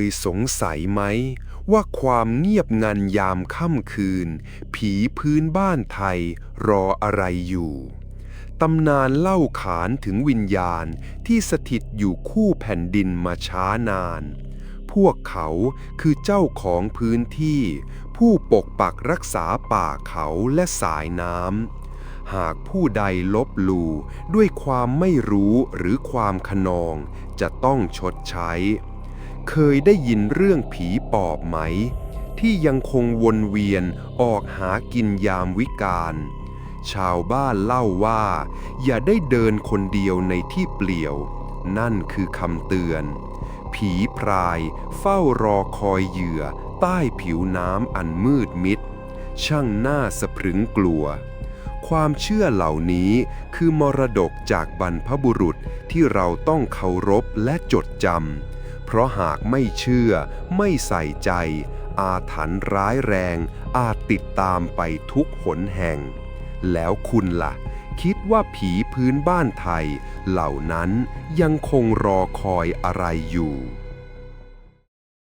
ยสงสัยไหม ว่าความเงียบงันยามค่ำคืน ผีพื้นบ้านไทยรออะไรอยู่ตำนานเล่าขานถึงวิญญาณที่สถิตอยู่คู่แผ่นดินมาช้านาน พวกเขาคือเจ้าของพื้นที่ ผู้ปกปักรักษาป่าเขาและสายน้ำ หากผู้ใดลบหลู่ด้วยความไม่รู้หรือความขนองจะต้องชดใช้ เคยได้ยินเรื่องผีปอบไหม ที่ยังคงวนเวียนออกหากินยามวิกาล ชาวบ้านเล่าว่า อย่าได้เดินคนเดียวในที่เปลี่ยว นั่นคือคำเตือน ผีพรายเฝ้ารอคอยเหยื่อใต้ผิวน้ำอันมืดมิด ช่างน่าสะพรึงกลัว ความเชื่อเหล่านี้คือมรดกจากบรรพบุรุษที่เราต้องเคารพและจดจำ เพราะหากไม่เชื่อ ไม่ใส่ใจ อาถรรพ์ร้ายแรง อาจติดตามไปทุกหนแห่ง แล้วคุณล่ะ คิดว่าผีพื้นบ้านไทย เหล่านั้นยังคงรอคอยอะไรอยู่